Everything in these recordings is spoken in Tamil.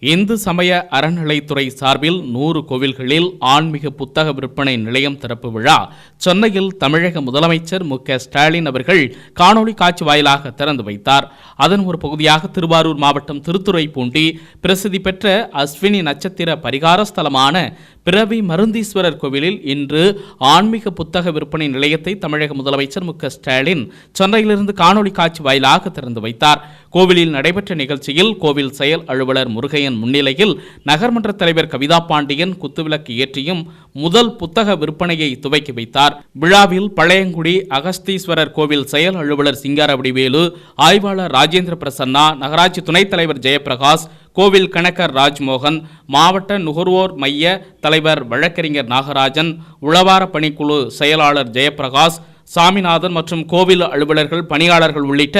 இந்து சமய அறநிலைத்துறை சார்பில் நூறு கோவில்களில் ஆன்மீக புத்தக விற்பனை நிலையம் திறப்பு விழா. சென்னையில் தமிழக முதலமைச்சர் மு. க. ஸ்டாலின் அவர்கள் காணொளி காட்சி வாயிலாக திறந்து வைத்தார். அதன் ஒரு பகுதியாக திருவாரூர் மாவட்டம் திருத்துறைப்பூண்டி பிரசித்தி பெற்ற அஸ்வினி நட்சத்திர பரிகார ஸ்தலமான பிறவி மருந்தீஸ்வரர் கோவிலில் இன்று ஆன்மீக புத்தக விற்பனை நிலையத்தை தமிழக முதலமைச்சர் மு க ஸ்டாலின் சென்னையிலிருந்து காணொளி காட்சி வாயிலாக திறந்து வைத்தார். கோவிலில் நடைபெற்ற நிகழ்ச்சியில் கோவில் செயல் அலுவலர் முருகையன் முன்னிலையில் நகர்மன்ற தலைவர் கவிதா பாண்டியன் குத்துவிளக்கு ஏற்றியும் முதல் புத்தக விற்பனையை துவக்கி வைத்தார். விழாவில் பழையங்குடி அகஸ்தீஸ்வரர் கோவில் செயல் அலுவலர் சிங்காரவடிவேலு ஆய்வாளர் ராஜேந்திர பிரசன்னா நகராட்சி துணைத் தலைவர் ஜெயபிரகாஷ் கோவில் கணக்கர் ராஜ்மோகன் மாவட்ட நுகர்வோர் மைய தலைவர் வழக்கறிஞர் நாகராஜன் உளவார பணிக்குழு செயலாளர் ஜெயபிரகாஷ் சாமிநாதன் மற்றும் கோவில் அலுவலர்கள் பணியாளர்கள் உள்ளிட்ட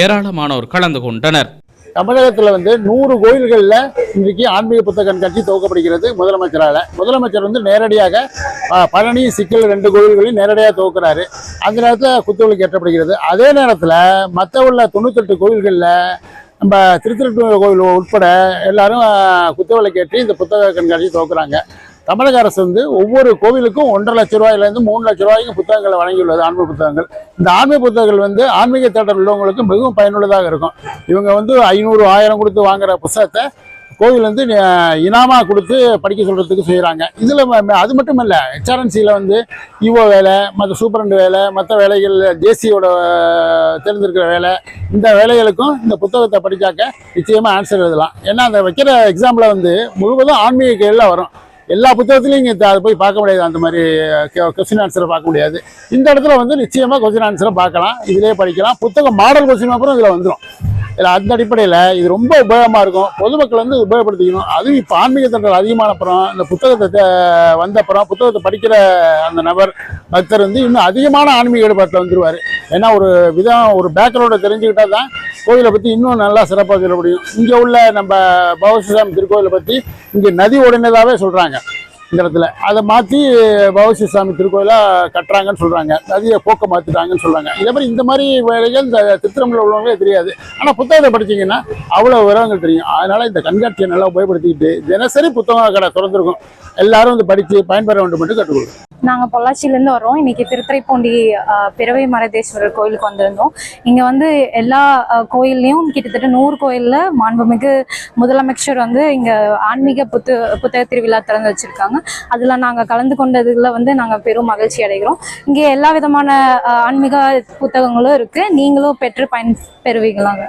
ஏராளமானோர் கலந்து கொண்டனர். தமிழகத்தில் வந்து நூறு கோயில்களில் இன்றைக்கு ஆன்மீக புத்தக கண்காட்சி துவக்கப்படுகிறது முதலமைச்சரால். முதலமைச்சர் வந்து நேரடியாக பழனி சிக்கல் ரெண்டு கோயில்களையும் நேரடியாக துவக்கிறாரு. அந்த நேரத்தில் குத்துவிளக்கு ஏற்றப்படுகிறது அதே நேரத்தில் மற்ற உள்ள தொண்ணூத்தெட்டு கோயில்களில் நம்ம திருத்திருட்டு கோயில் உட்பட எல்லாரும் ஆ, குத்துவிளக்கு ஏற்றி இந்த புத்தக கண்காட்சி துவக்குறாங்க. தமிழக அரசு வந்து ஒவ்வொரு கோவிலுக்கும் ஒன்றரை லட்ச ரூபாயிலேருந்து மூணு லட்ச ரூபாய்க்கு புத்தகங்களை வழங்கியுள்ளது ஆன்மீக புத்தகங்கள். இந்த ஆன்மீக புத்தகங்கள் வந்து ஆன்மீக தேட்டர் உள்ளவங்களுக்கு மிகவும் பயனுள்ளதாக இருக்கும். இவங்க வந்து ஐநூறு ஆயிரம் கொடுத்து வாங்குற புத்தகத்தை கோவில் வந்து இனாமா கொடுத்து படிக்க சொல்கிறதுக்கு செய்கிறாங்க இதில் அது மட்டும் இல்லை ஹெச்ஆர்என்சியில் வந்து இஓ வேலை மற்ற சூப்பரண்ட் வேலை மற்ற வேலைகள் ஜேசியோட தேர்ந்தெடுக்கிற வேலை இந்த வேலைகளுக்கும் இந்த புத்தகத்தை படித்தாக்க நிச்சயமாக ஆன்சர் எழுதலாம். ஏன்னா அந்த வைக்கிற எக்ஸாமில் வந்து முழுவதும் ஆன்மீக கையில் வரும். எல்லா புத்தகத்துலையும் இங்கே அதை போய் பார்க்க முடியாது. அந்த மாதிரி கொஸ்டின் ஆன்சரை பார்க்க முடியாது. இந்த இடத்துல வந்து நிச்சயமாக கொஸ்டின் ஆன்சரை பார்க்கலாம். இதிலே படிக்கலாம். புத்தகம் மாடல் கொஸ்டின் அப்புறம் இதில் வந்துடும் இதில் அந்த அடிப்படையில் இது ரொம்ப உபயோகமாக இருக்கும். பொதுமக்கள் வந்து உபயோகப்படுத்திக்கணும். அதுவும் இப்போ ஆன்மீக தண்டல் அதிகமான அப்புறம் இந்த புத்தகத்தை வந்தப்புறம் வந்த அப்புறம் புத்தகத்தை படிக்கிற அந்த நபர் பக்தர் வந்து இன்னும் அதிகமான ஆன்மீக ஈடுபாட்டில் வந்துடுவார் ஏன்னா ஒரு விதம் ஒரு பேக்ரவுண்டை தெரிஞ்சுக்கிட்டா தான் கோயிலை பற்றி இன்னும் நல்லா சிறப்பாக சொல்ல முடியும். இங்கே உள்ள நம்ம பவசிசாமி திருக்கோயிலை பற்றி இங்கே நதி உடைந்ததாகவே சொல்கிறாங்க இந்த இடத்துல. அதை மாற்றி பவசி சாமி திருக்கோயிலாக கட்டுறாங்கன்னு சொல்கிறாங்க நதியை போக்க மாற்றிட்டாங்கன்னு சொல்கிறாங்க இதே மாதிரி இந்த மாதிரி வேலைகள் இந்த திருத்திரமில் உள்ளவங்களே தெரியாது. ஆனால் புத்தகத்தை படிச்சீங்கன்னா அவ்வளோ விவரங்கள் தெரியும். அதனால் இந்த கண்காட்சியை நல்லா உபயோகப்படுத்திக்கிட்டு தினசரி புத்தகம் கடை திறந்துருக்கும். எல்லாரும் வந்து படித்து பயன்பெற வேண்டும் என்று கற்றுக்கொள்ளும் நாங்கள் பொள்ளாச்சியிலேருந்து வரோம் இன்னைக்கு திருத்துறைப்பூண்டி பிறவை மரதேஸ்வரர் கோயிலுக்கு வந்திருந்தோம். இங்கே வந்து எல்லா கோயில்லையும் கிட்டத்தட்ட நூறு கோயிலில் மாண்புமிகு முதலமைச்சர் வந்து இங்கே ஆன்மீக புத்து புத்தக திருவிழா திறந்து வச்சுருக்காங்க. அதில் நாங்கள் கலந்து கொண்டதுல வந்து நாங்கள் பெரும் மகிழ்ச்சி அடைகிறோம். இங்கே எல்லா விதமான ஆன்மீக புத்தகங்களும் இருக்குது நீங்களும் பெற்று பயன் பெறுவீங்களாங்க.